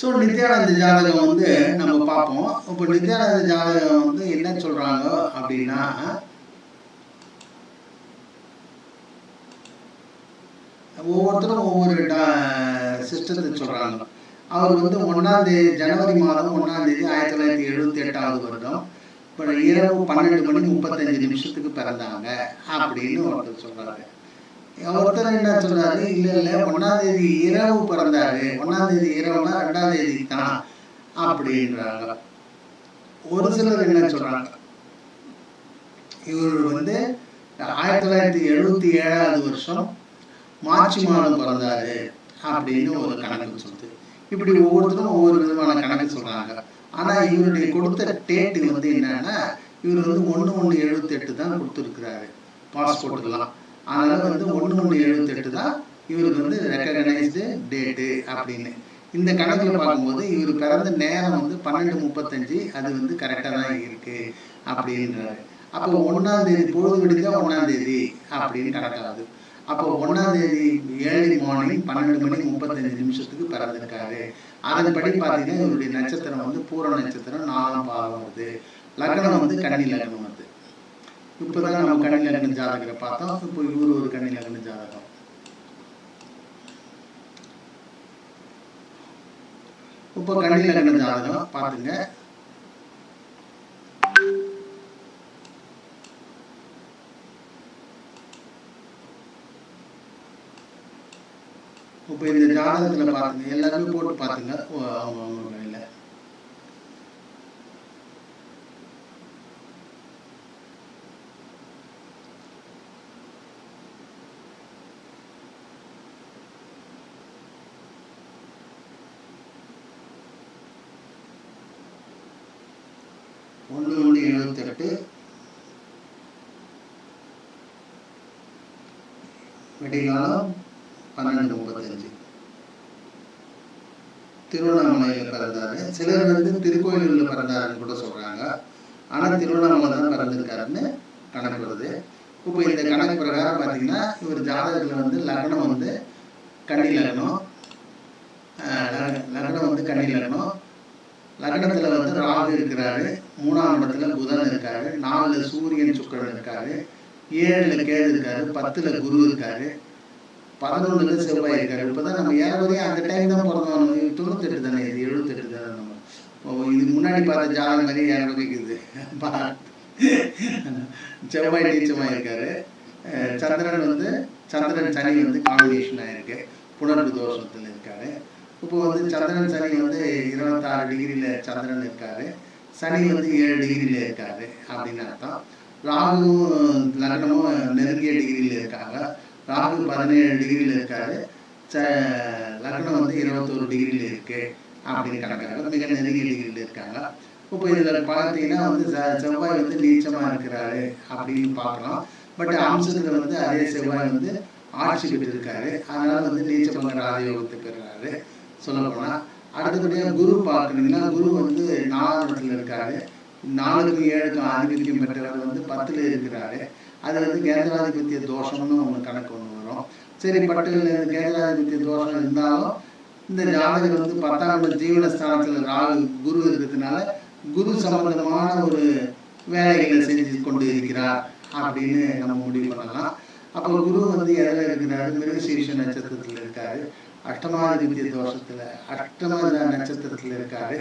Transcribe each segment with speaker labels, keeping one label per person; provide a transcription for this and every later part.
Speaker 1: So Nityananda ஜாதகம் வந்து நம்ம பார்ப்போம். இப்போ நித்யானந்த ஜாதகம் வந்து என்ன சொல்றாங்க அப்படின்னா ஒவ்வொருத்தரும் ஒவ்வொரு சிஸ்டத்தை சொல்றாங்க. அவர் வந்து ஒன்றாந்தேதி ஜனவரி மாதம் ஒன்றாந்தேதி ஆயிரத்தி தொள்ளாயிரத்தி எழுபத்தி எட்டாவது வருடம். இப்போ இரவு பன்னெண்டு மணி முப்பத்தஞ்சு நிமிஷத்துக்கு பிறந்தாங்க அப்படின்னு ஒருத்தர் சொல்றாரு. ஒருத்தர் என்ன சொல்றாரு இல்ல இல்ல ஒன்னாம் தேதி இரவு பிறந்தாரு. ஒன்னாம் தேதி இரவுனா ரெண்டாம் தேதி தான் அப்படின்றாங்க. ஒரு சிலர் என்ன சொல்றாங்க? இவர் வந்து ஆயிரத்தி தொள்ளாயிரத்தி எழுபத்தி ஏழாவது வருஷம் மார்ச் மாதம் பிறந்தாரு அப்படின்னு ஒரு கணக்கு சொல்லுது. இப்படி ஒவ்வொருத்தரும் ஒவ்வொரு விதமான கணக்கு சொல்றாங்க. ஆனா இவருடைய கொடுத்த டேட்டு வந்து என்னன்னா இவர் வந்து ஒண்ணு ஒண்ணு எழுபத்தி எட்டு தான் கொடுத்துருக்கிறாரு பாஸ்போர்ட்டுக்கெல்லாம் அதனால் வந்து ஒன்று ஒன்று எழுபத்தெட்டு தான் இவருக்கு வந்து ரெக்கக்னைஸ்டு டேட்டு அப்படின்னு. இந்த கணக்கில் பார்க்கும்போது இவர் பிறந்த நேரம் வந்து பன்னெண்டு முப்பத்தஞ்சு அது வந்து கரெக்டாக தான் இருக்குது அப்படின்றாரு. அப்போ ஒன்றாம் தேதி பொழுது விடுங்க ஒன்றாம் தேதி அப்படின்னு கணக்காகுது. அப்போ ஒன்றாம் தேதி ஏழு மார்னிங் பன்னெண்டு மணி முப்பத்தஞ்சு நிமிஷத்துக்கு பிறந்திருக்காரு. அதன்படி பார்த்தீங்கன்னா இவருடைய நட்சத்திரம் வந்து பூர நட்சத்திரம் நாலாம் பாதம் வருது. லக்னம் வந்து கன்னி லக்னம் வருது இப்போதான் நம்ம கண்ணில் லக்ன ஜாதகரை பார்த்தோம் இப்போ இவர் ஒரு கண்ணில் லக்ன ஜாதகம். இப்போ கண்ணில் லக்ன ஜாதகம் பார்த்துங்க. இப்போ இந்த ஜாதகத்துல பாருங்க எல்லாருமே போட்டு பார்த்துங்க அவங்க அவங்க வகையில ஒன்று ஒன்று எழுபத்தெட்டு அடிகாலம் பன்னெண்டு முப்பத்தஞ்சு. திருவண்ணாமலையில் பிறந்தாரு. சிலர் வந்து திருக்கோயிலில் பிறந்தாருன்னு கூட சொல்றாங்க. ஆனா திருவண்ணாமலை தான் பிறந்திருக்காருன்னு கணக்கு வருது இப்போ இந்த கணக்கு பிரகாரம் பார்த்தீங்கன்னா இவர் ஜாதகத்தில் வந்து லக்னம் வந்து கண்ணி லக்னம். லக்னம் வந்து கண்ணி லக்னம். லக்னத்துல வந்து ராகு இருக்கிறாரு. மூணாம் இடத்துல புதன் இருக்காரு. நாலுல சூரியன் சுக்கரன் இருக்காரு. ஏழில் கேது இருக்காரு பத்தில் குரு இருக்காரு பதினொன்றுல செவ்வாய் இருக்காரு. இப்பதான் நம்ம ஏறவரையும் அந்த டைம் தான் பிறந்தோம். தொண்ணூத்தெட்டு தானே இது எழுபத்தெட்டு தானே நம்ம. இதுக்கு முன்னாடி பார்த்த ஜாதகம் மாதிரி ஏறவரை இருக்குது செவ்வாய் நீச்சமாக இருக்காரு. சந்திரன் வந்து சந்திரன் சனி வந்து காம்பினேஷன் ஆயிருக்கு புணர்வு தோஷத்தில் இருக்காரு. இப்போ வந்து சந்திரன் சனி வந்து இருபத்தாறு டிகிரியில் சந்திரன் இருக்காரு. சனி வந்து ஏழு டிகிரியில் இருக்காரு அப்படின்னு அர்த்தம். ராகுவும் லக்னமும் நெருங்கிய டிகிரியில் இருக்காங்க. ராகு பதினேழு டிகிரியில் இருக்காரு. ச லக்னம் வந்து இருபத்தோரு டிகிரியில் இருக்கு அப்படின்னு கணக்காங்க. மிக நெருங்கிய டிகிரியில இருக்காங்க. இப்போ இதில் பார்த்தீங்கன்னா வந்து செவ்வாய் வந்து நீச்சமாக இருக்கிறாரு அப்படின்னு பார்க்கலாம். பட் அம்சத்தில் வந்து அதே செவ்வாய் வந்து ஆட்சி பெற்றிருக்காரு. அதனால வந்து நீச்சபங்க ராஜயோகத்தை பெறுறாரு. சொல்ல போனா அடுத்தபடியா குரு பார்க்கணுங்கன்னா குரு வந்து நாலாம் இடத்துல இருக்காரு. நாலுக்கு ஏழுக்கு ஆதிபத்தியம் பெற்றவர் வந்து பத்துல இருக்கிறாரு. அது வந்து கேந்திராதிபத்திய தோஷம்னு ஒன்று கணக்கு ஒன்று வரும். சரி பட்டு கேந்திராதிபத்திய தோஷம் இருந்தாலும் இந்த ஜாதகர் வந்து பத்தாம் ஜீவனஸ்தானத்தில் ஜீவனஸ்தானத்துல ராகு குரு இருக்கிறதுனால குரு சம்பந்தமான ஒரு வேலைகளை செஞ்சு கொண்டு இருக்கிறார் அப்படின்னு நம்ம முடிவு பண்ணலாம். அப்போ குரு வந்து எதில் இருக்கிறாரு? மிருகசீர்ஷ நட்சத்திரத்தில் இருக்காரு. அஷ்டமாதிபத்திய தோஷத்தில் அஷ்டம நட்சத்திரத்தில் இருக்காரு.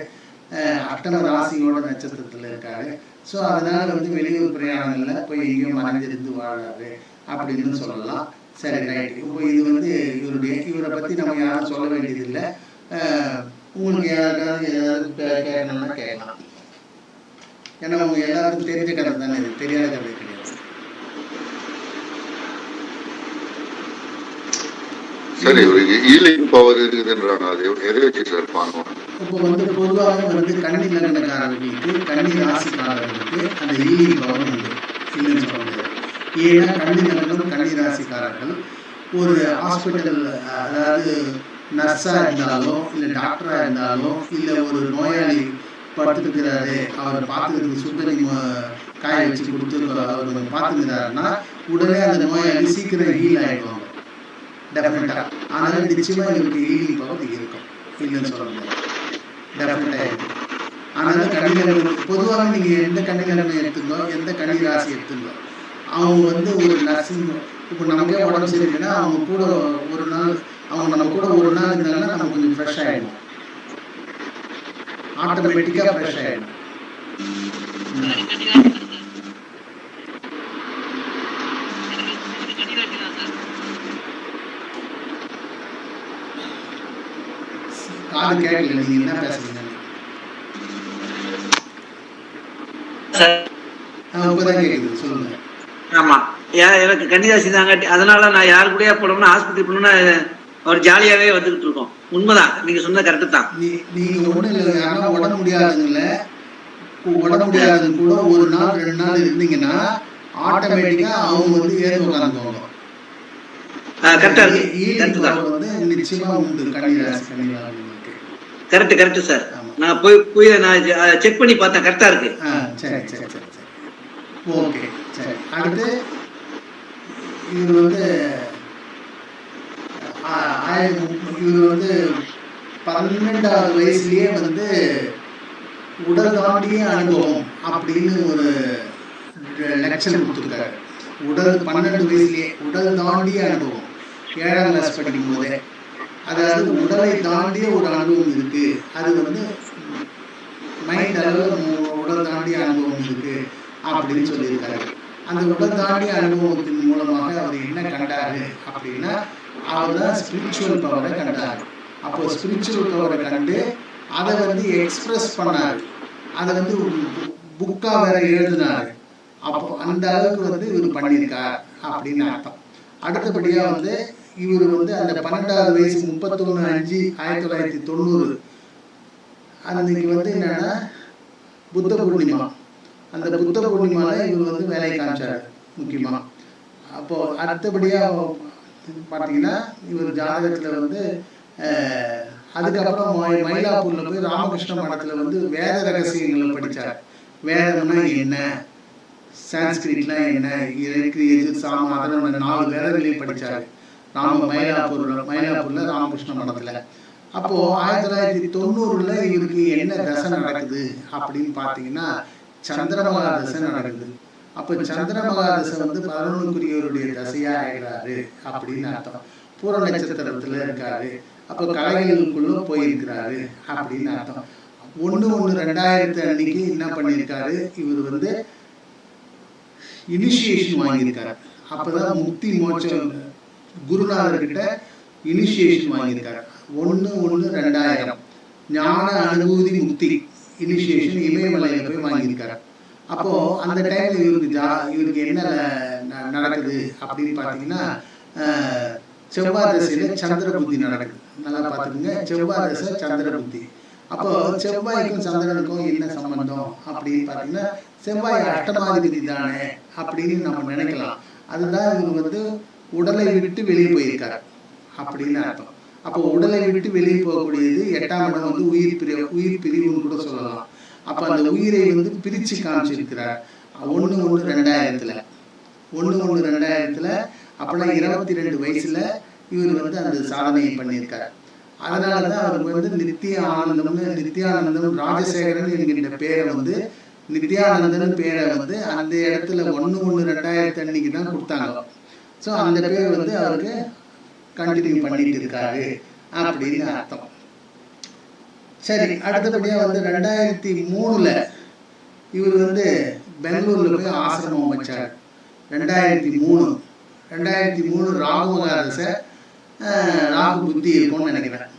Speaker 1: அஹ் ராசியோட நட்சத்திரத்தில் இருக்காரு. ஸோ அதனால வந்து வெளியூர் பிரயாணங்கள்ல போய் எங்கேயும் மறைஞ்சிருந்து வாழாரு அப்படின்னு சொல்லலாம். சரி ரைட் இப்போ இது வந்து இவருடைய இவரை பற்றி நம்ம யாரும் சொல்ல வேண்டியதில்லை. உங்களுக்கு யாருக்காவது ஏதாவது கேட்கணும்னா கேட்கலாம். ஏன்னா உங்க எல்லாருக்கும் தெரிஞ்ச கதை தானே இது. தெரியாத கதை கிடையாது.
Speaker 2: சரி இவருக்கு ஈலிங் பவர் இருக்குதுன்றாங்க. அது எதை வச்சு சார் பார்க்கணும்
Speaker 1: இப்போ வந்து பொதுவாக வந்து கன்னி லக்னக்காரர்களுக்கு கன்னி ராசிக்காரர்களுக்கு அந்த ஈலிங் பவன் உண்டு இல்லைன்னு சொல்ல முடியாது. ஏன்னா கன்னி லக்னம் கன்னி ராசிக்காரர்கள் ஒரு ஹாஸ்பிட்டல் அதாவது நர்ஸாக இருந்தாலோ இல்லை டாக்டராக இருந்தாலோ இல்லை ஒரு நோயாளி படுத்துருக்கிறாரு அவர் பார்த்துக்கிறது சுத்தரி காய வச்சு கொடுத்து அவர் பார்த்துக்கிறாருன்னா உடனே அந்த நோயாளி சீக்கிரம் ஹீல் ஆகிடுவாங்க டெஃபினட்டாக அதனால் நிச்சயமாக இவருக்கு ஹீலிங் பவர் இருக்கும். இல்லைன்னு சொல்ல முடியாது. டெஃபினட்டாக இருக்குது அதனால கன்னிலக்னம் பொதுவாக நீங்கள் எந்த கன்னிலக்னம் எடுத்துங்களோ எந்த கன்னி ராசி எடுத்துங்களோ அவங்க வந்து ஒரு நர்சிங் இப்போ நமக்கே உடம்பு சரியில்லைன்னா அவங்க கூட ஒரு நாள் அவங்க நம்ம கூட ஒரு நாள் இருந்தாங்கன்னா நம்ம கொஞ்சம் ஃப்ரெஷ் ஆகிடும் ஆட்டோமேட்டிக்காக ஃப்ரெஷ் ஆகிடும் காது கேட்கல நீங்கள் என்ன பேசுறீங்க? இப்போதான் சொல்லுங்க.
Speaker 3: ஆமா. எனக்கு கன்னிராசி தாங்க அதனால நான் யாரு கூடயா போனோம்னா ஆஸ்பத்திரி போனோம்னா அவர் ஜாலியாவே வந்துகிட்டு இருக்கோம். உண்மைதான். நீங்க சொன்ன கரெக்டு தான்.
Speaker 1: நீங்க ஒண்ணும் இல்லை யாரா உடம்பு முடியாதுங்கள உடம்பு முடியாதுன்னு கூட ஒரு நாள் ரெண்டு நாள் இருந்தீங்கன்னா ஆட்டோமேட்டிக்கா அவங்க வந்து ஏறி உட்காந்துக்குவாங்க
Speaker 3: கரெக்டா இருக்கு.
Speaker 1: வந்து நிச்சயமா உண்டு கன்னிராசி கன்னிராசிகளுக்கு
Speaker 3: கரெக்ட் கரெக்ட் சார் நான் போய் போய் நான் செக் பண்ணி பார்த்தேன். கரெக்டா இருக்கு.
Speaker 1: சரி சரி சரி ஓகே சரி. அடுத்து இவர் வந்து இவர் வந்து பன்னெண்டாவது வயசுலயே வந்து உடல் தாண்டிய அனுபவம் அப்படின்னு ஒரு லெக்சர் கொடுத்துருக்காரு. உடல் பன்னெண்டு வயசுலயே உடல் தாண்டிய அனுபவம். ஏழாம் கிளாஸ் படிக்கும் போதே அதாவது உடலை தாண்டிய ஒரு அனுபவம் இருக்கு. அது வந்து மைண்ட் அளவில் உடல் தாண்டிய அனுபவம் இருக்கு அப்படின்னு சொல்லியிருக்காரு. அந்த உடல் தாண்டிய அனுபவத்தின் மூலமாக அவர் என்ன கண்டாரு அப்படின்னா அவர் தான் ஸ்பிரிச்சுவல் பவரை கண்டார். அப்போ ஸ்பிரிச்சுவல் பவரை கண்டு அதை வந்து எக்ஸ்பிரஸ் பண்ணார். அதை வந்து புக்கா வேற எழுதினார். அப்போ அந்த அளவுக்கு வந்து இவர் பண்ணியிருக்கார் அப்படின்னு அர்த்தம். அடுத்தபடியாக வந்து இவர் வந்து அந்த பன்னெண்டாவது வயசு முப்பத்தொன்று அஞ்சு ஆயிரத்தி தொள்ளாயிரத்தி தொண்ணூறு. அன்னைக்கு வந்து என்னன்னா புத்த பூர்ணிமா. அந்த புத்த பூர்ணிமாவில் இவர் வந்து வேலையை காமிச்சார் முக்கியமாக அப்போ அடுத்தபடியாக பார்த்தீங்கன்னா இவர் ஜாதகத்தில் வந்து அதுக்கப்புறம் மயிலாப்பூரில் போய் ராமகிருஷ்ண மடத்தில் வந்து வேத ரகசியங்களை படித்தார் வேதம்னா என்ன? சான்ஸ்கிரிட்லாம் என்ன? இருக்கு எது சாம அதனோட நாலு வேதங்களையும் படித்தார் ராம மயிலாப்பூர் மயிலாப்பூர்ல ராமகிருஷ்ண மடத்துல. அப்போ ஆயிரத்தி தொள்ளாயிரத்தி தொண்ணூறுல இவருக்கு என்ன தசை நடக்குது அப்படின்னு பார்த்தீங்கன்னா சந்திரமகா தசை நடக்குது. அப்போ சந்திரமகா தசை வந்து பதினொன்றுக்குரியவருடைய தசையா ஆகிறாரு அப்படின்னு அர்த்தம். பூர நட்சத்திரத்துல இருக்காரு. அப்போ கலைகளுக்குள்ள போயிருக்கிறாரு அப்படின்னு அர்த்தம். ஒன்று ஒன்று ரெண்டாயிரத்து அன்னைக்கு என்ன பண்ணியிருக்காரு இவர் வந்து இனிஷியேஷன் வாங்கியிருக்காரு. அப்பதான் முக்தி மோட்சம் குருநாதர்கிட்ட இனிஷியேஷன் வாங்கியிருக்காரு. ஒன்று ஒன்று ரெண்டாயிரம். ஞான அனுபூதி முக்தி இனிஷியேஷன் இமயமலையில் போய் வாங்கியிருக்காரு. அப்போ அந்த டைம்ல இவருக்கு ஜா இவருக்கு என்ன ந- நடக்குது அப்படின்னு பார்த்தீங்கன்னா அஹ், செவ்வாய் தசையில சந்திர புத்தி நடக்குது. நல்லா பார்த்துக்குங்க. செவ்வாய் தசை சந்திர புத்தி. அப்போ செவ்வாய்க்கும் சந்திரனுக்கும் என்ன சம்பந்தம் அப்படின்னு பார்த்தீங்கன்னா செவ்வாய் அஷ்டமாதிபதி தானே அப்படின்னு நம்ம நினைக்கலாம். அதுதான் இவர் வந்து உடலை விட்டு வெளியே போயிருக்காரு. அப்படின்னு அர்த்தம். அப்போ உடலை விட்டு வெளியே போகக்கூடியது எட்டாம் இடம் வந்து உயிர் பிரி உயிர் பிரிவுன்னு கூட சொல்லலாம். அப்போ அந்த உயிரை வந்து பிரிச்சு காமிச்சிருக்கிறார். ஒன்று ஒன்று ரெண்டாயிரத்துல. ஒன்று ஒன்று ரெண்டாயிரத்துல அப்போல்லாம் இருபத்தி ரெண்டு வயசுல இவர் வந்து அந்த சாதனையை பண்ணியிருக்காரு. அதனால தான் அவருக்கு வந்து நித்திய ஆனந்தம்னு நித்தியானந்தம் ராஜசேகரன் என்கின்ற பேரை வந்து நித்தியானந்தன் பேரை வந்து அந்த இடத்துல ஒன்று ஒன்று ரெண்டாயிரத்தி அன்னைக்கு தான் கொடுத்தாங்க. ஸோ அந்த பேர் வந்து அவருக்கு கண்டினியூ பண்ணிட்டு இருக்காரு அப்படின்னு அர்த்தம். சரி அடுத்தபடியா வந்து ரெண்டாயிரத்தி மூணுல இவர் வந்து பெங்களூர்ல போய் ஆசிரமம் வச்சார். ரெண்டாயிரத்தி மூணு. ரெண்டாயிரத்தி மூணு ராகு ராகு புத்தி இருக்கும்னு நினைக்கிறேன்.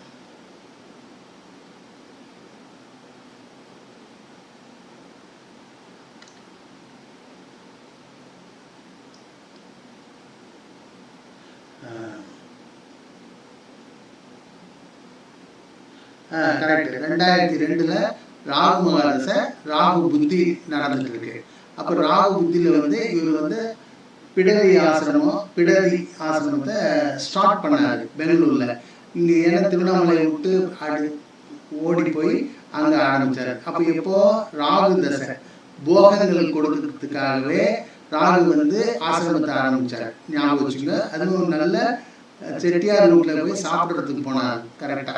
Speaker 1: கரெக்ட் ரெண்டாயிரத்தி ரெண்டுல ராகு மகாதசை ராகு புத்தி நடந்துட்டு இருக்கு அப்ப ராகு புத்தியில வந்து இவர் வந்து பிடரி ஆசிரமம் பிடரி ஆசிரமத்தை ஸ்டார்ட் பண்ணாரு பெங்களூர்ல. இங்க ஏன்னா திருவண்ணாமலையை விட்டு அடி ஓடி போய் அங்க ஆரம்பிச்சாரு. அப்ப எப்போ? ராகு தசை போகங்கள் கொடுக்கறதுக்காகவே ராகு வந்து ஆசிரமத்தை ஆரம்பிச்சாரு. ஞாபகம் வச்சுங்க அதுவும் நல்ல செட்டியார் ரூட்ல போய் சாப்பிடுறதுக்கு போனார் கரெக்டா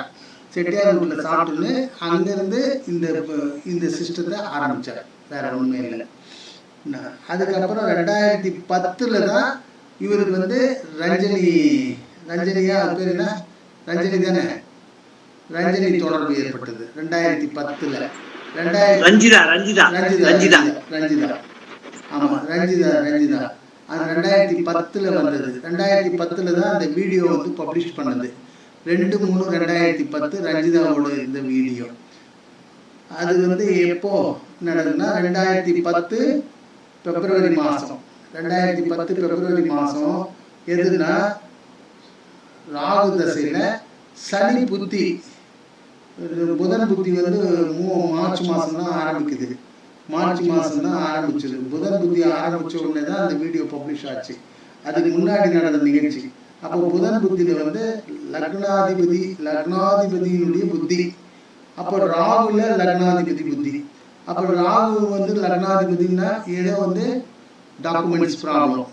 Speaker 1: செட்டியார் வீட்டில் சாப்பிட்டுன்னு அங்கேருந்து இந்த இந்த சிஸ்டத்தை ஆரம்பித்தார் வேற ஒன்றுமே இல்லை. அதுக்கப்புறம் ரெண்டாயிரத்தி பத்தில் தான் இவருக்கு வந்து ரஞ்சனி ரஞ்சனியா அது பேர் என்ன? ரஞ்சனி தானே? ரஞ்சனி தொடர்பு ஏற்பட்டது ரெண்டாயிரத்தி பத்தில். ரெண்டாயிரத்தி
Speaker 3: ரஞ்சிதா ரஞ்சிதா
Speaker 1: ரஞ்சிதா
Speaker 3: ரஞ்சிதா.
Speaker 1: ரஞ்சிதா. ஆமா ரஞ்சிதா ரஞ்சிதா. அது ரெண்டாயிரத்தி பத்துல வந்தது. ரெண்டாயிரத்தி பத்துல தான் அந்த வீடியோ வந்து பப்ளிஷ் பண்ணது. ரெண்டு மூணு ரெண்டாயிரத்தி பத்து ரஞ்சிதாவோட இந்த வீடியோ. அது வந்து எப்போ நடந்ததுன்னா ரெண்டாயிரத்தி பத்து பிப்ரவரி மாதம் ரெண்டாயிரத்தி பத்து பிப்ரவரி மாதம் எதுனா ராகு தசையில் சனி புத்தி புதன் புத்தி வந்து மூ மார்ச் மாதம் தான் ஆரம்பிக்குது. மார்ச் மாதம் தான் ஆரம்பிச்சது. புதன் புத்தி ஆரம்பிச்ச உடனே தான் அந்த வீடியோ பப்ளிஷ் ஆச்சு. அதுக்கு முன்னாடி நடந்த நிகழ்ச்சி. அப்போ புதன் புத்தியில் வந்து லக்னாதிபதி லக்னாதிபதியினுடைய புத்தி. அப்போ ராகுல லக்னாதிபதி புத்தி. அப்போ ராகு வந்து லக்னாதிபதினா ஏதோ வந்து டாக்குமெண்ட்ஸ் ப்ராப்ளம்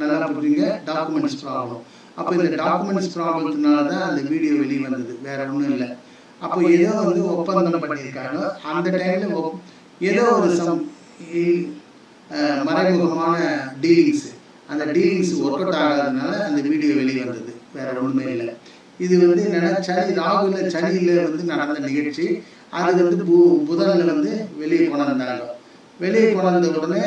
Speaker 1: நல்லா புரியுங்க டாக்குமெண்ட்ஸ் ப்ராப்ளம் அப்போ இந்த டாக்குமெண்ட்ஸ் ப்ராப்ளத்தினால தான் அந்த வீடியோ வெளியே வந்தது. வேற ஒன்றும் இல்லை. அப்போ ஏதோ வந்து ஒப்பந்தம் பண்ணியிருக்காங்க. அந்த டைம்ல ஏதோ ஒரு சம் மறைமுகமான டீலிங்ஸ் அந்த டீலிங்ஸ் ஒர்க் அவுட் ஆகாதனால அந்த வீடியோ வெளியே வந்தது. வேற ஒன்றுமே இல்லை. இது வந்து என்னன்னா சனி ராகுல சனியில வந்து நடந்த நிகழ்ச்சி. அது வந்து பு புதன்ல வந்து வெளியே கொண்டாந்தாங்க வெளியே கொண்டாந்த உடனே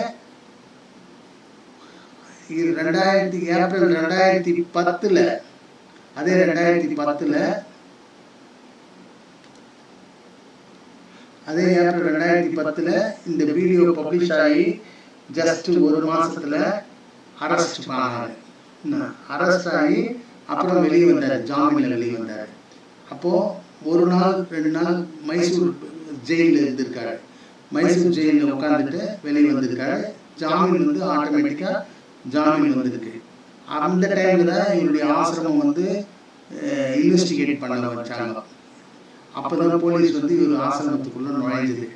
Speaker 1: இது ரெண்டாயிரத்தி ஏப்ரல் ரெண்டாயிரத்தி பத்துல அதே ரெண்டாயிரத்தி பத்துல அதே ஏப்ரல் ரெண்டாயிரத்தி பத்துல இந்த வீடியோ பப்ளிஷ் ஆகி ஜஸ்ட் ஒரு மாசத்துல அரெஸ்ட் பண்ணாங்க. அரெஸ்ட் ஆகி அப்புறம் வெளியே வந்தார் ஜாமீனில் வெளியே வந்தார். அப்போது ஒரு நாள் ரெண்டு நாள் மைசூர் ஜெயிலில் இருந்திருக்காரு. மைசூர் ஜெயிலில் உட்காந்துட்டு வெளியே வந்திருக்காரு. ஜாமீன் வந்து ஆட்டோமேட்டிக்காக ஜாமீன் வந்திருக்கு. அந்த டைமில் தான் இவருடைய ஆசிரமம் வந்து இன்வெஸ்டிகேட் பண்ண வச்சாங்க. அப்பதான் போலீஸ் வந்து இவர் ஆசிரமத்துக்குள்ளே நுழைஞ்சது.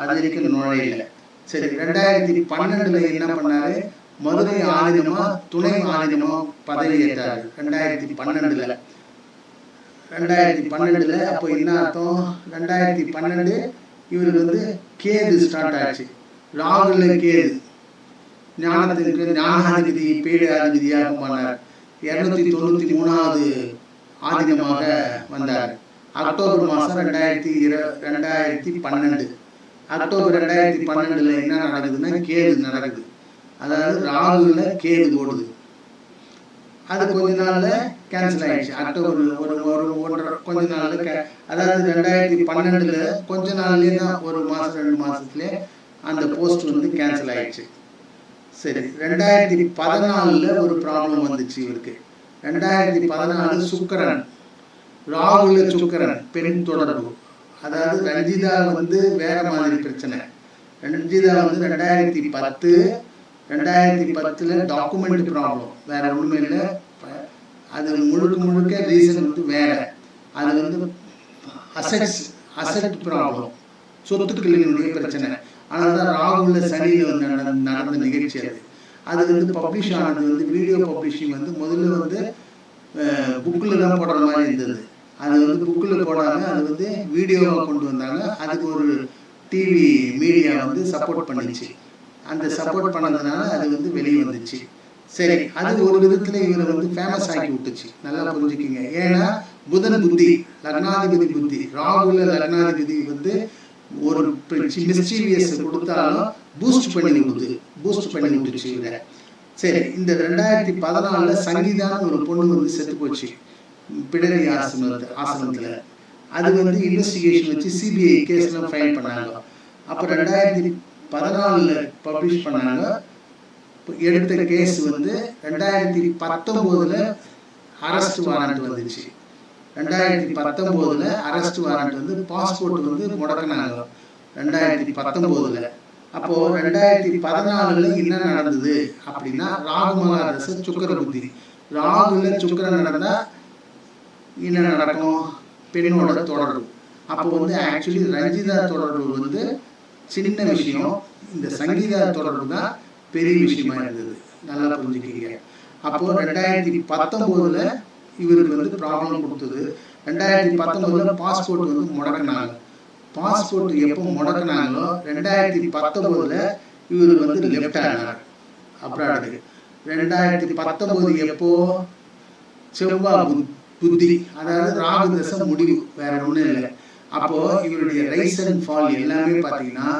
Speaker 1: அது வரைக்கும் நுழையல. சரி ரெண்டாயிரத்தி பன்னெண்டில் என்ன பண்ணாரு? மதுரை ஆதீனமா துணை ஆதீனமா பதவி ஏற்றாரு ரெண்டாயிரத்தி பன்னெண்டுல. ரெண்டாயிரத்தி பன்னெண்டுல அப்போ என்ன அர்த்தம்? ரெண்டாயிரத்தி பன்னெண்டு இவருக்கு வந்து கேது ஸ்டார்ட் ஆச்சு. ராகுல கேது. ஞானத்திற்கு ஞானாதிபதி பேடாதிபதியாக பண்ணார் இருநூத்தி தொண்ணூத்தி மூணாவது ஆதீனமாக வந்தார். அக்டோபர் மாதம் ரெண்டாயிரத்தி இர ரெண்டாயிரத்தி பன்னெண்டு. அக்டோபர் ரெண்டாயிரத்தி பன்னெண்டுல என்ன நடக்குதுன்னா கேது நடக்குது. அதாவது ராகுல கேது ஓடுது. அது கொஞ்ச நாள்ல கேன்சல் ஆயிடுச்சு. அக்டோபர் ஒரு ஒரு ஒன்றரை கொஞ்ச நாள்ல அதாவது ரெண்டாயிரத்தி பன்னெண்டுல கொஞ்ச நாள்லயே தான் ஒரு மாசம் ரெண்டு மாசத்துலயே அந்த போஸ்ட் வந்து கேன்சல் ஆயிடுச்சு. சரி ரெண்டாயிரத்தி பதினாலுல ஒரு ப்ராப்ளம் வந்துச்சு இவருக்கு. ரெண்டாயிரத்தி பதினாலு சுக்கிரன் ராகுல சுக்கிரன் பெண் தொடர்பு. அதாவது ரஞ்சிதா வந்து வேற மாதிரி பிரச்சனை. ரஞ்சிதா வந்து ரெண்டாயிரத்தி பத்து ரெண்டாயிரத்தி பத்தில் டாக்குமெண்ட் ப்ராப்ளம் வேற ஒன்றுமே இல்லை. ப- அது முழுக்க முழுக்க ரீசன் வந்து வேற. அது வந்து அசட்ஸ் அசட் ப்ராப்ளம் சொத்துக்களினுடைய பிரச்சனை. ஆனால் தான் ராகுல சனியில் வந்து நடந்த நடந்த நிகழ்ச்சி அது. அது வந்து பப்ளிஷ் ஆனது வந்து வீடியோ பப்ளிஷிங் வந்து முதல்ல வந்து புக்கில் தான் போடுற மாதிரி இருந்தது. அது வந்து புக்கில் போடாமல் அது வந்து வீடியோவாக கொண்டு வந்தாங்க. அதுக்கு ஒரு டிவி மீடியா வந்து சப்போர்ட் பண்ணிச்சு. அந்த சப்போர்ட் பண்ணதுனால அது வந்து வெளியே வந்துச்சு. சரி அது ஒரு விதத்துல இவரை வந்து ஃபேமஸ் ஆக்கி விட்டுச்சு. நல்லா புரிஞ்சுக்கிங்க. ஏன்னா புதன் புத்தி லக்னாதிபதி புத்தி ராகுல லக்னாதிபதி வந்து ஒரு மிஸ்டீரியஸ் கொடுத்தாலும் பூஸ்ட் பண்ணி விடுது பூஸ்ட் பண்ணி விட்டுச்சு இவரை. சரி இந்த ரெண்டாயிரத்தி பதினாலுல சங்கீதான்னு ஒரு பொண்ணு வந்து செத்து போச்சு. பிடரி ஆசிரமத்து ஆசிரமத்துல அது வந்து இன்வெஸ்டிகேஷன் வச்சு சிபிஐ கேஸ்லாம் ஃபைல் பண்ணாங்க. அப்போ ரெண்டாயிரத்தி பதினாலில் பப்ளிஷ் பண்ணாங்க. எடுத்த கேஸ் வந்து ரெண்டாயிரத்தி பத்தொம்போதில் அரெஸ்ட் வாரண்ட் வந்துச்சு. ரெண்டாயிரத்தி பத்தொம்போதில் அரெஸ்ட் வாரண்ட் வந்து பாஸ்போர்ட் வந்து முடக்கினாங்க. ரெண்டாயிரத்தி பத்தொம்போதில். அப்போது ரெண்டாயிரத்தி பதினாலில் என்ன நடந்தது அப்படின்னா ராகு மகாதச சுக்கர புத்தி ராகுல சுக்கரன் நடந்தால் என்ன நடக்கும்? பெண்ணோட தொடர்பு. அப்போ வந்து ஆக்சுவலி ரஞ்சிதா தொடர்பு வந்து சின்ன விஷயம். இந்த சங்கீத தொடர்பு தான் பெரிய விஷயமா இருந்தது. நல்லா புரிஞ்சுக்கிங்க. அப்போ ரெண்டாயிரத்தி பத்தொம்போதுல இவருக்கு வந்து ப்ராப்ளம் கொடுத்தது. ரெண்டாயிரத்தி பத்தொன்பதுல பாஸ்போர்ட் வந்து முடக்கினாங்க. பாஸ்போர்ட் எப்போ முடக்கினாங்களோ ரெண்டாயிரத்தி பத்தொன்பதுல இவர் வந்து லெஃப்ட் ஆனார். அப்ராடுக்கு ரெண்டாயிரத்தி பத்தொன்பது எப்போ? செவ்வாய் புத்தி அதாவது ராகு தசை முடிவு. வேற ஒன்றும் இல்லை. அப்போ இவருடைய ரைஸ் அண்ட் ஃபால் எல்லாமே பார்த்தீங்கன்னா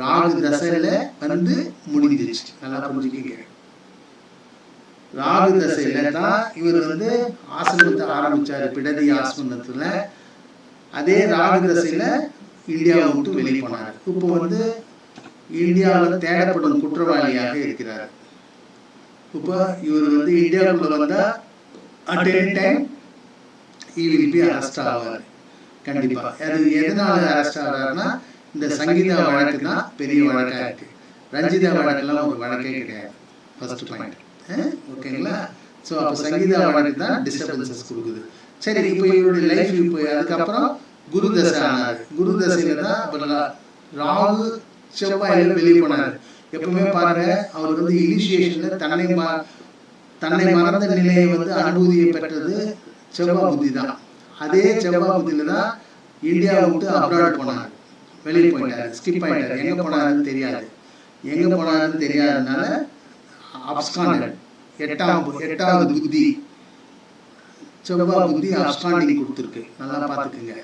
Speaker 1: ராகு தசையில வந்து முடிஞ்சிருச்சு. நல்லா புரிஞ்சுக்கிங்க. ராகு தசையில தான் இவர் வந்து ஆசிரமத்தை ஆரம்பிச்சாரு பிடதி ஆசிரமத்துல அதே ராகு தசையில இந்தியாவை விட்டு வெளியே போனார். இப்போ வந்து இந்தியாவில் தேடப்படும் குற்றவாளியாக இருக்கிறார். இப்போ இவர் வந்து இந்தியாவுக்குள்ள வந்தா at any time he will be arrest ஆவார். கண்டிப்பா. அது எதனால அரெஸ்ட் ஆகிறாருன்னா இந்த சங்கீதா வழக்கு தான் பெரிய வழக்கா இருக்கு. ரஞ்சிதா வழக்கெல்லாம் ஒரு வழக்கே கிடையாது. ஃபர்ஸ்ட் பாயிண்ட் ஓகேங்களா ஸோ அப்போ சங்கீதா வழக்கு தான் டிஸ்டர்பன்சஸ் கொடுக்குது. சரி இப்போ இவருடைய லைஃப் இப்போ அதுக்கப்புறம் குரு தசை ஆனார். குரு தசையில தான் ராகு செவ்வாயில வெளியே போனார். எப்பவுமே பாருங்க அவர் வந்து இனிஷியேஷன்ல தன்னை தன்னை மறந்த நிலையை வந்து அனுபூதியை பெற்றது செவ்வாய் புத்தி தான் அதே செவ்வாய் புத்தியில தான் இந்தியாவை விட்டு அப்ராட் போனார் வெளியே போயிட்டார். ஸ்கிப் ஆயிட்டார் எங்க போனாருன்னு தெரியாது. எங்க போனாருன்னு தெரியாதனால அப்ஸ்காண்டட் எட்டாம் எட்டாவது புத்தி செவ்வாய் புத்தி அப்ஸ்காண்டிங் கொடுத்துருக்கு. நல்லா பார்த்துக்குங்க.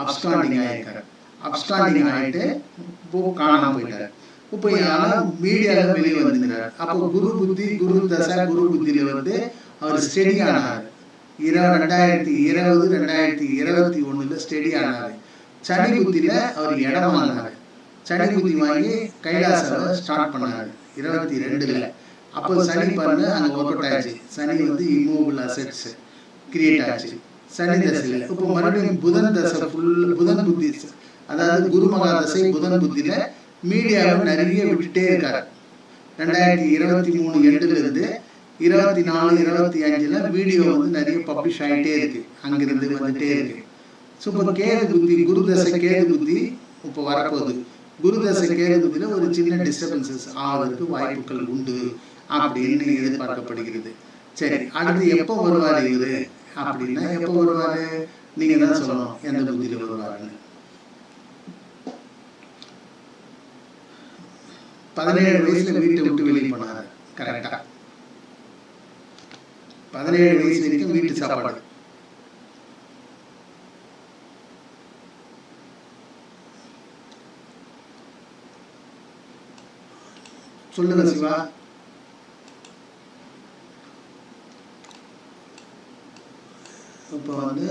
Speaker 1: அப்ஸ்காண்டிங் ஆயிருக்காரு. அப்ஸ்காண்டிங் ஆயிட்டு இப்போ காணாம போயிட்டாரு. இப்போ ஆனால் மீடியாவில் வெளியே வந்துக்கிறார் அப்போ குரு புத்தி குரு தசை குரு புத்தியில வந்து அவர் ஸ்டெடி ஆனார். இரவு ரெண்டாயிரத்தி இருபது ரெண்டாயிரத்தி இருபத்தி ஒண்ணுல ஸ்டெடி ஆனார். சனி புத்தியில அவர் இடம் வாங்கினார். சனி புத்தி வாங்கி கைலாசாவை ஸ்டார்ட் பண்ணாரு இருபத்தி ரெண்டுல. அப்போ சனி பாருங்க அங்க ஒர்க் அவுட் ஆயிடுச்சு. சனி வந்து இம்மூவபிள் அசெட்ஸ் கிரியேட் ஆச்சு. சனி தசையில. இப்போ மறுபடியும் புதன் தசை ஃபுல் புதன் புத்தி அதாவது குருமகா தசை புதன் புத்தியில மீடியாவை நிறைய விட்டுட்டே இருக்காரு. ரெண்டாயிரத்தி இருபத்தி மூணு எண்டுல இருந்து இருபத்தி நாலு இருபத்தி அஞ்சுல வீடியோ வந்து நிறைய பப்ளிஷ் ஆயிட்டே இருக்கு. அங்கிருந்து வந்துட்டே இருக்கு. ஸோ இப்போ கேது புத்தி குரு தசை கேது புத்தி இப்போ வரப்போகுது. குரு தசை கேது புத்தியில் ஒரு சின்ன டிஸ்டர்பன்சஸ் ஆவதற்கு வாய்ப்புகள் உண்டு அப்படின்னு எதிர்பார்க்கப்படுகிறது. சரி அடுத்து எப்போ வருவார் இவரு? அப்படின்னா எப்போ வருவாரு? நீங்க தான் சொல்லணும் எந்த புத்தியில் வருவாருன்னு. பதினேழு வயசுல வீட்டை விட்டு வெளியே போனாரு கரெக்டா பதினேழு வயசு வரைக்கும் வீட்டு சாப்பாடு. சொல்லுங்க சிவா. இப்போ வந்து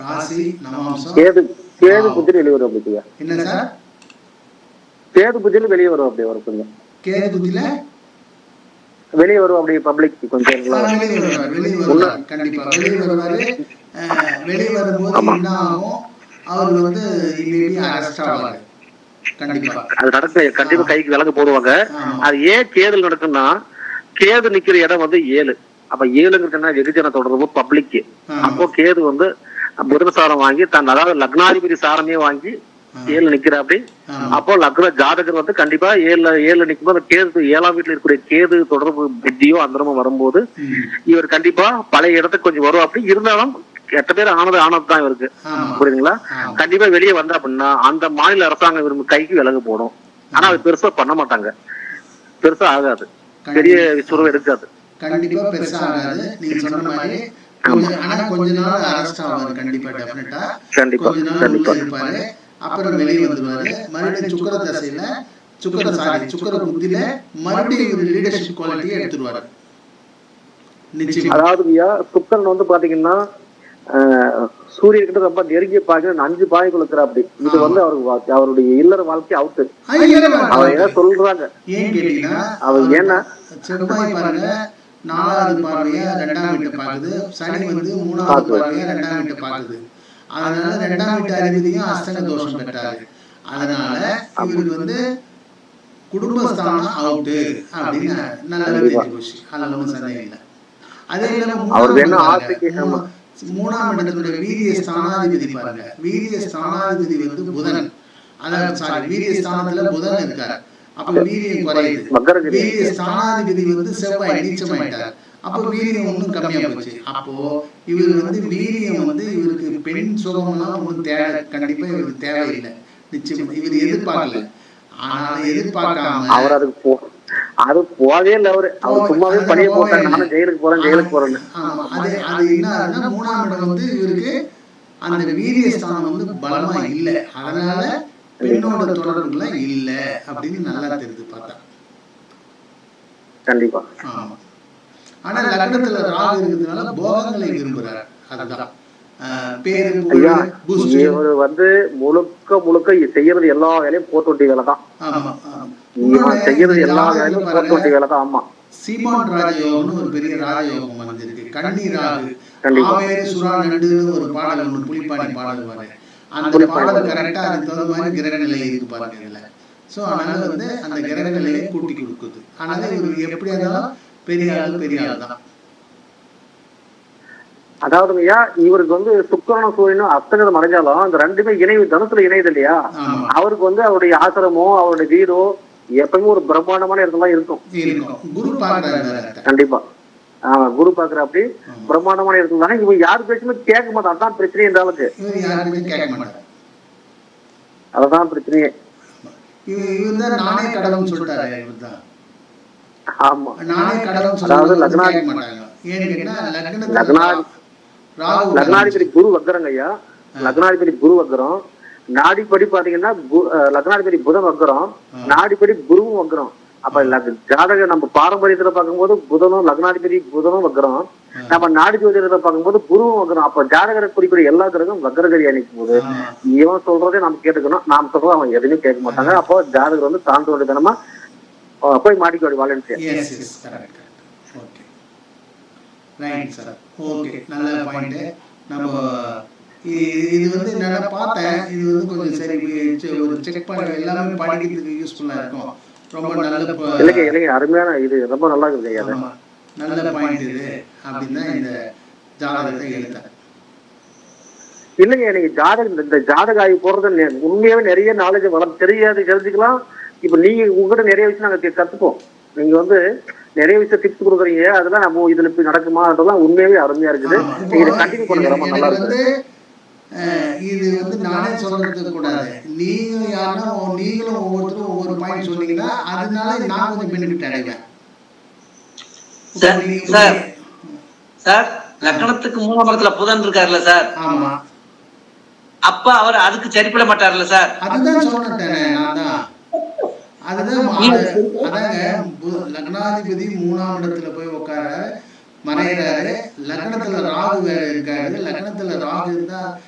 Speaker 1: ராசி நவாம்சம்.
Speaker 4: கேது கேது. புத்திரி
Speaker 1: என்ன சார்?
Speaker 4: கேது புத்திரி வெளியே வரும் அப்படி வரும் கொஞ்சம்
Speaker 1: கேது புத்தியில
Speaker 4: வெளியே வரும் அப்படி பப்ளிக் கொஞ்சம்
Speaker 1: வெளியே வருவார் வெளியே வருவார் கண்டிப்பா. வெளியே வருவாரு அஹ், வெளியே வரும்போது என்ன ஆகும்? அவர் வந்து இமீடியட் அரெஸ்ட் ஆவாரு.
Speaker 4: அது நடக்க கண்டிப்பா கைக்கு விலங்கு போடுவாங்க. அது ஏன் கேது நடக்கும்னா கேது நிக்கிற இடம் வந்து ஏழு. அப்ப ஏழுங்கிறது என்ன? வெகுஜன தொடர்பு பப்ளிக். அப்போ கேது வந்து புதன சாரம் வாங்கி தன் அதாவது லக்னாதிபதி சாரமே வாங்கி ஏழு நிக்கிற அப்படி.
Speaker 1: ஆமா.
Speaker 4: அப்போ லக்ன ஜாதகர் வந்து கண்டிப்பா ஏழுல ஏழுல நிக்கும்போது கேது ஏழாம் வீட்டுல இருக்கக்கூடிய கேது தொடர்பு புத்தியோ அந்தரமும் வரும்போது. இவர் கண்டிப்பா பழைய இடத்துக்கு கொஞ்சம் வரும் அப்படி இருந்தாலும் எட்டு பேர் ஆனது ஆனது தான் இவருக்கு. புரியுதுங்களா. கண்டிப்பா வெளியே வந்தா அப்படின்னா அந்த மாநில அரசாங்கம் இவருக்கு கைக்கு விலகு போடும். ஆனா அது பெருசா பண்ண மாட்டாங்க. பெருசா ஆகாது. பெரிய சுருவம் எடுக்காது
Speaker 1: கண்டிப்பா பெருசா ஆகாது. நீங்க சொன்ன மாதிரி ஆனா கொஞ்ச நாள் அரெஸ்ட் ஆவாரு. கண்டிப்பா டெஃபினட்டா
Speaker 4: கண்டிப்பா, கண்டிப்பா.
Speaker 1: அப்புறம் வெளியே வந்துருவாரு மறுபடியும் சுக்கர தசையில சுக்கர சாரி சுக்கர புத்தியில மறுபடியும் லீடர்ஷிப் குவாலிட்டியை எடுத்துருவாரு. நிச்சயமா.
Speaker 4: அதாவது ஐயா சுக்கரன் வந்து பாத்தீங்கன்னா ஆஹ், சூரியன்கிட்ட ரொம்ப நெருங்கிய பாய்க்கு அஞ்சு பாய் கொடுக்குற அப்படி. இது வந்து அவருக்கு அவருடைய இல்லற வாழ்க்கை அவுட்டு அவர் என்ன சொல்றாங்க. அவர் ஏன்னா
Speaker 1: நாலாவது பார்வையா ரெண்டாம் வீட்டை பாக்குது சனி வந்து மூணாவது பார்வையா ரெண்டாம் வீட்டை பாக்குது அதனால ரெண்டாம் வீட்டு அதிபதியும் அஸ்தன தோஷம் பெற்றாரு. அதனால இவருக்கு வந்து குடும்பஸ்தானம் அவுட்டு அப்படின்னு நல்லா தெரிஞ்சு போச்சு. ஒன்றும் சந்தேகம் இல்லை. அதே இல்லாம மூணாம் இடத்துடைய வீரிய ஸ்தானாதிபதி பாருங்க. வீரிய ஸ்தானாதிபதி வந்து புதன். அதாவது சாரி வீரிய ஸ்தானத்துல புதன் இருக்காரு. அப்ப வீரியம் குறையுது. வீரிய ஸ்தானாதிபதி வந்து செவ்வாய் நீச்சமாயிட்டார். அப்போ வீரியம் ஒன்றும் கம்மியா போச்சு. அப்போ இவர் வந்து வீரியம் வந்து இவருக்கு பெண் சுகம்லாம் ஒன்றும் தேவை கண்டிப்பா இவருக்கு தேவையில்லை. நிச்சயம். இவர் எதிர்பார்க்கல. ஆனாலும் எதிர்பார்க்காம
Speaker 4: அவர் அதுக்கு அது போகவே இல்லை அவரு. அவர் சும்மாவே பண்ணியே போட்டாங்க நானும் ஜெயிலுக்கு போறேன் ஜெயிலுக்கு போறேன்னு.
Speaker 1: அது அது என்ன மூணாம் இடம் வந்து இவருக்கு அந்த வீரிய ஸ்தானம் வந்து பலமா இல்ல. அதனால பெண்ணோட தொடர்புலாம் இல்ல அப்படின்னு நல்லா தெரியுது பார்த்தா.
Speaker 4: கண்டிப்பா.
Speaker 1: ஆமா. ஆனா லக்னத்துல ராகு இருக்கிறதுனால போகங்களை விரும்புறாரு அதுதான்.
Speaker 4: இவர் வந்து முழுக்க முழுக்க செய்யறது எல்லா வேலையும் போட்டு வேலை தான். செய்யறது எல்லா வேலையும் போட்டு வேலை தான் ஆமா.
Speaker 1: சீமான் ராஜயோகம்னு ஒரு பெரிய ராஜயோகம் வந்திருக்கு. கண்ணி ராகு. ஆவேரு சுறா நண்டுன்னு ஒரு பாடல் ஒண்ணு புலிப்பாணி பாடல் பாரு அந்த பாடல் கரெக்டா அதுக்கு தகுந்த மாதிரி கிரக நிலை இருக்கு பாருங்க சோ அதனால வந்து அந்த கிரக நிலையை கூட்டி கொடுக்குது. அதனால இவர் எப்படியா இருந்தாலும் பெரிய ஆளு பெரிய ஆள் தான்
Speaker 4: அதாவதுங்க ஐயா இவருக்கு வந்து சுக்கரனும் சூரியனும் அஸ்தகதம் அடைஞ்சாலும் அந்த ரெண்டுமே இணைவு தனுசுல இணையுது இல்லையா? அவருக்கு வந்து அவருடைய ஆசிரமோ அவருடைய வீடோ எப்பவுமே ஒரு பிரம்மாண்டமான இடத்துல இருக்கும்.
Speaker 1: இருக்கும். குரு பாக்குறாரு
Speaker 4: கண்டிப்பா. ஆஹ் குரு பாக்குற அப்படி பிரம்மாண்டமான இடத்துல தானே இவன் யார் பேச்சுமே கேட்க மாட்டான். அதான் பிரச்சனை இந்த ஆளுக்கு. அதுதான் பிரச்சனையே.
Speaker 1: இவர் தான் நானே கடவுள்னு சொல்லிட்டாரு இவர் தான்.
Speaker 4: ஆமா. அதாவது லக்னாதிபதி குரு வக்கரங்க ஐயா. லக்னாதிபதி குரு வக்கரம். நாடிப்படி பாத்தீங்கன்னா லக்னாதிபதி புதன் வக்கரம். நாடிப்படி குருவும் வக்கரம். அப்ப ஜாதக நம்ம பாரம்பரியத்துல பார்க்கும்போது புதனும் லக்னாதிபதி புதனும் வக்கரம். நம்ம நாடி ஜோதிடத்துல பார்க்கும்போது குருவும் வக்கரம். அப்ப ஜாதகரை குறிப்பிட எல்லா கிரகம் வக்கரகதி அணிக்கும் போது. இவன் சொல்றதே நம்ம கேட்டுக்கணும். நாம் சொல்றதை அவன் எதுவுமே கேட்க மாட்டாங்க. அப்போ ஜாதகர் வந்து தாழ்ந்து வேண்டியதனமா போய் மாட்டிக்க வேண்டிய volunteer
Speaker 1: yes yes correct correct okay right sir okay நல்ல பாயிண்ட் நம்ம இ- இது வந்து நான் பார்த்தேன் இது வந்து கொஞ்சம் சரி செ- ஒரு செக் பண்ண எல்லாமே படிக்கிறதுக்கு யூஸ்ஃபுல்லா இருக்கும். ரொம்ப நல்ல ப-
Speaker 4: இல்லைங்க இல்லைங்க அருமையான இது ரொம்ப நல்லா இருக்குது ஐயா. அது.
Speaker 1: ஆமா. நல்ல பாயிண்ட் இது அப்படின்னு தான் இந்த ஜாதகத்தை
Speaker 4: இல்லைங்க நீங்க ஜாதகம் இந்த- ஜாதக ஆய்வு போடுறது நெ- உண்மையாவே நிறைய நாலேஜ் வளம் தெரியாது தெரிஞ்சுக்கலாம். இப்ப நீங்க உங்ககிட்ட நிறைய விஷயம் நாங்க கத்துப்போம். நீங்க வந்து நிறைய விஷயம் டிப்ஸ் கொடுக்குறீங்க. அதெல்லாம் நம்ம இதுல இப்படி நடக்குமா அதெல்லாம் உண்மையாவே அருமையா இருக்குது. நீங்க இதை கண்டினியூ பண்ணுங்க. ரொம்ப நல்லா
Speaker 1: அஹ், இது வந்து நானே சொல்றது கூடாது நீங்க யாருன்னா நீங்களும் ஒவ்வொருத்தரும் ஒவ்வொரு பாயிண்ட் சொன்னீங்கன்னா அதனால நான் கொஞ்சம் பெனிஃபிட் அடைவேன்.
Speaker 3: Sir, sir. சார் லக்கணத்துக்கு மூணாம் இடத்துல புதன் இருக்காருல்ல சார்
Speaker 1: ஆமா.
Speaker 3: அப்ப அவர் அதுக்கு சரிப்பட மாட்டார்ல சார்
Speaker 1: அதுதான் சொன்னேன் நான் தான் அதுதான் அது- அதாங்க லக்னாதிபதி மூணாம் இடத்துல போய் உட்கார மறைகிறாரு லக்னத்துல ராகு வேற இருக்காரு. லக்னத்துல ராகு இருந்தா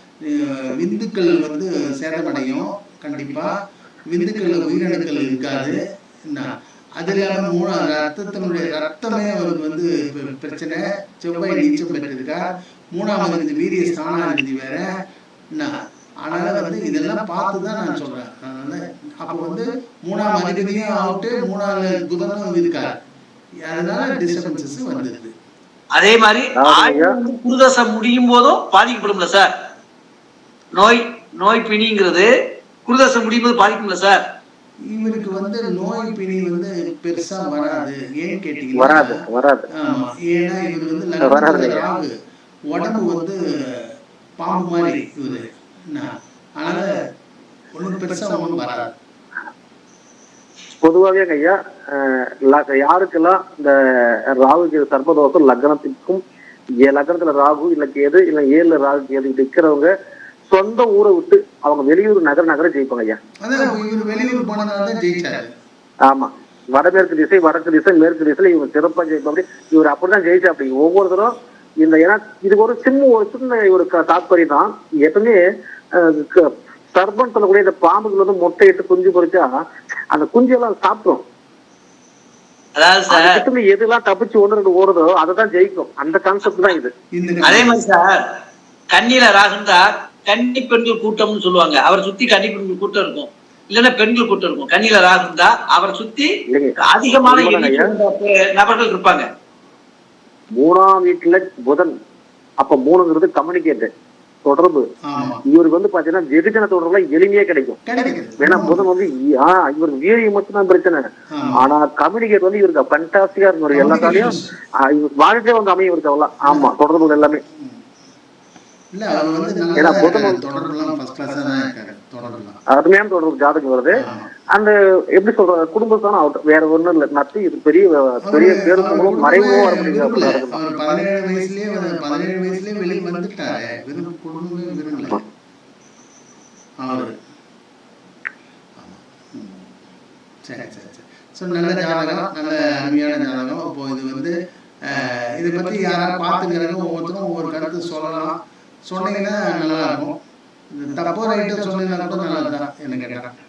Speaker 1: விந்துக்கள் வந்து சேதமடையும். கண்டிப்பா. விந்துக்கள்ல உயிரணுக்கள் இருக்காது. என்ன? அது இல்லாம மூணா ரத்தத்தினுடைய ரத்தமே அவருக்கு வந்து பிரச்சனை. செவ்வாய் நீச்சம் பெற்றிருக்கா. அதிபதி வீரிய ஸ்தானாதிபதி வேற. என்ன? அதனால வந்து இதெல்லாம் பார்த்து தான் நான் சொல்றேன். அதனால அப்போ வந்து மூணாம் அதிபதியும் அவுட்டு மூணாவது புதனும் இருக்காரு. அதனால டிஸ்டர்பன்சஸ் வந்தது.
Speaker 3: அதே மாதிரி குருதசை முடியும் போதும் பாதிக்கப்படும்ல சார். நோய் நோய் பிணிங்கிறது குருதசை முடியும் போது பாதிக்கும்ல சார்.
Speaker 1: இவருக்கு வந்து நோய் பிணி வந்து பெருசா வராது. ஏன் கேட்டீங்கன்னா
Speaker 4: வராது வராது.
Speaker 1: ஆமா ஏன்னா இவர் வந்து உடம்பு வந்து பாம்பு மாதிரி இவரு. அதனால ஒண்ணும் பெருசா ஒண்ணும் வராது.
Speaker 4: பொதுவாகவே ஐயா யாருக்கெல்லாம் இந்த ராகு சர்ப்பதோஷம் லக்னத்திற்கும் லக்னத்துல ராகு இல்ல கேது இல்ல ஏழுல ராகு கேது இருக்கிறவங்க சொந்த ஊரை விட்டு அவங்க வெளியூர் நகர நகர ஜெயிப்பாங்க ஐயா.
Speaker 1: வெளியூர் போனதால ஜெயிச்சாரு.
Speaker 4: ஆமா. வடமேற்கு திசை வடக்கு திசை மேற்கு திசையில இவங்க சிறப்பா ஜெயிப்பாங்க இவர் அப்படிதான் ஜெயிச்சா அப்படி. ஒவ்வொருத்தரும் இந்த ஏன்னா இது ஒரு சின்ன ஒரு சின்ன ஒரு தாத்பரியம் தான். எப்பவுமே சர்பன் சொல்லக்கூடிய இந்த பாம்புகள் வந்து முட்டையிட்டு குஞ்சு பொறிச்சா அந்த குஞ்சு எல்லாம் சாப்பிடும்.
Speaker 3: அதாவது
Speaker 4: எதெல்லாம் தப்பிச்சு ஒண்ணு ரெண்டு ஓடுதோ அதை தான் ஜெயிக்கும். அந்த கான்செப்ட் தான் இது.
Speaker 3: அதே மாதிரி சார் கன்னியில ராகுந்தா கன்னி பெண்கள் கூட்டம்னு சொல்லுவாங்க. அவரை சுத்தி கன்னி பெண்கள் கூட்டம் இருக்கும். இல்லைன்னா பெண்கள் கூட்டம் இருக்கும். கன்னியில ராகுந்தா அவரை சுத்தி அதிகமான நபர்கள் இருப்பாங்க.
Speaker 4: மூணாம் வீட்டுல புதன். அப்ப மூணுங்கிறது கம்யூனிகேட் தொடர்பு. இவருக்கு வந்து பாத்தீங்கன்னா வெகுஜன தொடர்புலாம் எளிமையா கிடைக்கும். ஏன்னா புதன் வந்து இ- ஆ, இவருக்கு வீரியம் மட்டும் தான் பிரச்சனை. ஆனா கம்யூனிகேட் வந்து இவருக்கு ஃபண்டாஸ்டிக்கா இருக்கும் எல்லாத்தாலையும் ஆ, இவர் வாழ்க்கை வந்து அமையும் இவருக்கு அவ்வளவு ஆமா தொடர்புகள் எல்லாமே. ஏன்னா புதன் அருமையான தொடர்பு ஜாதகம் வருது. அந்த எப்படி சொல்ற குடும்பத்தான அவுட் வேற ஒண்ணும் இல்ல. நட்டு இது பெரிய பெரிய
Speaker 1: அவரு
Speaker 4: மறைமுகம் வர. முடியாது.
Speaker 1: பதினேழு வயசுலயே பதினேழு வயசுலயே வெளியே வந்துட்டாரு. அவரு. சரி சரி சரி. ஸோ நல்ல ஜாதகம். நல்ல அருமையான ஜாதகம். இப்போ இது வந்து இதை பத்தி யாராவது பார்த்துக்கிறவங்க ஒவ்வொருத்தரும் ஒவ்வொரு கருத்து சொல்லலாம். சொன்னீங்கன்னா நல்லா இருக்கும். தப்போ ரைட்டோ சொன்னீங்கன்னா கூட நல்லதுதான் என்ன கேட்டா
Speaker 3: இப்ப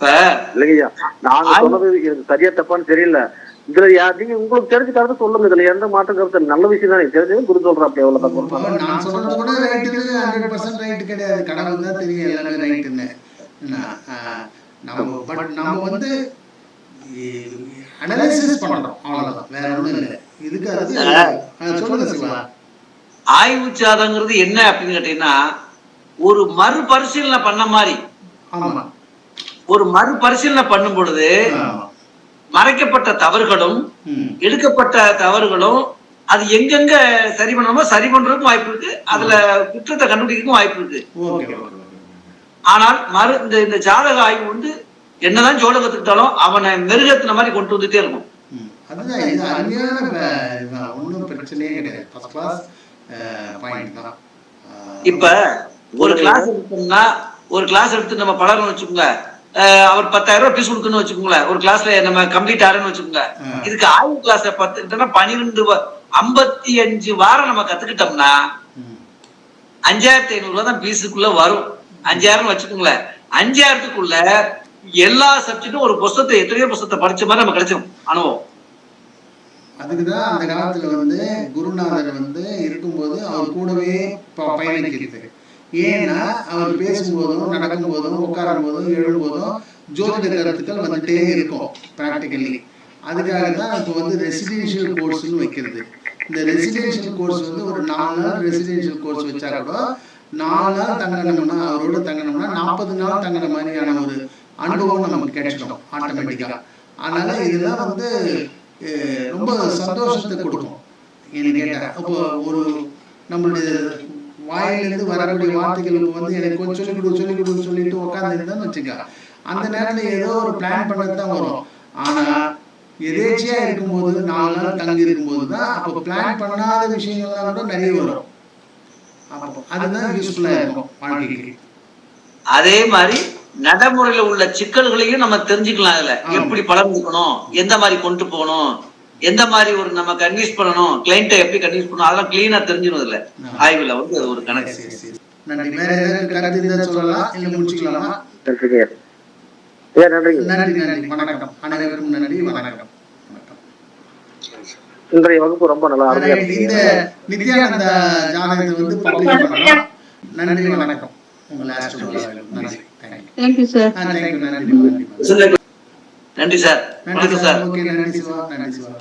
Speaker 4: இல்லைங்கய்யா நாங்க சொன்னது எனக்கு சரியா தப்பான்னு தெரியல. இதுல யார் நீங்க உங்களுக்கு தெரிஞ்ச கருத்து சொல்லுங்க. இதுல எந்த மாற்றம் கருத்து. நல்ல விஷயம் தான். தெரிஞ்சது குரு சொல்றேன் அப்படி எவ்வளவு
Speaker 1: இப்போ
Speaker 4: தப்பு
Speaker 1: நான் சொல்றது கூட ரைட்டு ஹண்ட்ரட் பர்சன்ட் ரைட்டு கிடையாது. கடவுள் தான் தெரியும் எல்லாமே ரைட்டுன்னு என்ன, ஆஹ், நம்ம பட் நம்ம வந்து அனலைசிஸ் பண்றோம். அவ்வளவுதான். வேற ஒண்ணும் இல்லை. இதுக்கு அது ஆஹ், சொல்லுங்க சிவா.
Speaker 3: ஆய்வு சாதங்கிறது என்ன அப்படின்னு கேட்டீங்கன்னா ஒரு மறுபரிசீலனை பண்ண மாதிரி.
Speaker 1: ஆமா.
Speaker 3: ஒரு மறுபரிசீலனை பண்ணும் பொழுது மறைக்கப்பட்ட தவறுகளும். எடுக்கப்பட்ட தவறுகளும் அது எங்கெங்க சரி பண்ணணுமோ சரி பண்றதுக்கும் வாய்ப்பு இருக்கு. அதுல குற்றத்தை கண்டுபிடிக்கிறதுக்கும் வாய்ப்பு இருக்கு. ஆனால் மறு இந்த இந்த ஜாதக ஆய்வு வந்து என்னதான் ஜோட கத்துக்கிட்டாலும் அவனை மெருகத்தின மாதிரி கொண்டு வந்துட்டே இருக்கும். இப்ப ஒரு கிளாஸ் எடுத்தோம்னா ஒரு கிளாஸ் எடுத்து நம்ம பழகணும்னு வச்சுக்கோங்க அவர் பத்தாயிரம் ரூபாய் ஃபீஸ் கொடுக்கணும்னு வச்சுக்கோங்களேன். ஒரு கிளாஸ்ல நம்ம கம்ப்ளீட் ஆறன்னு வச்சுக்கோங்க. இதுக்கு ஆய்வு கிளாஸ் பத்துக்கிட்டோம்னா பன்னிரெண்டு ஐம்பத்தி அஞ்சு வாரம் நம்ம கத்துக்கிட்டோம்னா. அஞ்சாயிரத்தி ஐநூறு ரூபாய் தான் ஃபீஸுக்குள்ள வரும். அஞ்சாயிரம் வச்சுக்கோங்களேன். அஞ்சாயிரத்துக்குள்ள எல்லா சப்ஜெக்டும் ஒரு புஸ்தத்தை எத்தனையோ புஸ்தத்தை படிச்ச மாதிரி நம்ம கிடைச்சிடும் அனுபவம்.
Speaker 1: அதுக்குதான் அந்த காலத்துல வந்து குருநாதர் வந்து இருக்கும்போது அவர் கூடவே பயணிக்கிறது. ஏன்னா அவர் பேசும்போதும் நடக்கும்போதும் உட்காரும் போதும் எழும்போதும் ஜோதிட கருத்துக்கள் வந்துட்டே இருக்கும் ப்ராக்டிக்கலி அதுக்காக தான் இப்போ வந்து ரெசிடென்ஷியல் கோர்ஸ்னு வைக்கிறது. இந்த ரெசிடென்ஷியல் கோர்ஸ் வந்து ஒரு நாலு நாள் ரெசிடென்ஷியல் கோர்ஸ் வச்சா கூட நாலு நாள் தங்கணும்னா அவரோட தங்கணும்னா நாற்பது நாள் தங்குற மாதிரியான ஒரு அனுபவம் நமக்கு கிடைச்சிடும் ஆட்டோமேட்டிக்காக அதனால இதெல்லாம் வந்து ரொம்ப சந்தோஷத்தை கொடுக்கும். என்ன கேட்டா இப்போ ஒரு நம்மளுடைய வாயிலிருந்து வரக்கூடிய வார்த்தைகளுக்கு வந்து எனக்கு கொஞ்சம் சொல்லிக் கொடு சொல்லிக் கொடுன்னு சொல்லிட்டு உட்காந்துருந்தேன்னு வச்சுக்க. அந்த நேரத்துல ஏதோ ஒரு பிளான் பண்ணது தான் வரும். ஆனா எதேச்சியா இருக்கும்போது நாலு நாள் தங்கி இருக்கும்போது தான் அப்போ பிளான் பண்ணாத விஷயங்கள்லாம் கூட நிறைய வரும். அதுதான் யூஸ்ஃபுல்லா இருக்கும் வாழ்க்கைக்கு.
Speaker 3: அதே மாதிரி நடைமுறையில உள்ள சிக்கல்களையும் நம்ம தெரிஞ்சுக்கலாம் அதுல. எப்படி பலம் கொடுக்கணும்? எந்த மாதிரி கொண்டு போகணும்? எந்த மாதிரி ஒரு நம்ம கன்வின்ஸ் பண்ணணும்? கிளைண்ட்டை எப்படி கன்வின்ஸ் பண்ணணும்? அதெல்லாம் கிளீனா தெரிஞ்சிடும் இதுல. ஆய்வுல வந்து அது ஒரு கணக்கு.
Speaker 1: சரி, சரி. நன்றி. வேற ஏதாவது கருத்து இருந்தா சொல்லலாம் இல்ல முடிச்சுக்கலாமா? நன்றி நன்றி. வணக்கம். அனைவருக்கும் நன்றி. வணக்கம். வணக்கம்.
Speaker 4: இன்றைய வகுப்பு ரொம்ப நல்லா.
Speaker 1: இந்த நித்யானந்த ஜாதகத்தை வந்து பப்ளிஷ் பண்றோம் நன்றி வணக்கம். உங்கள் நன்றி. தேங்க்யூ. தேங்க்யூ நன்றி நன்றி.
Speaker 3: நன்றி சார்.
Speaker 1: நன்றி
Speaker 3: வணக்கம்
Speaker 1: சார். நன்றி சிவா நன்றி சிவா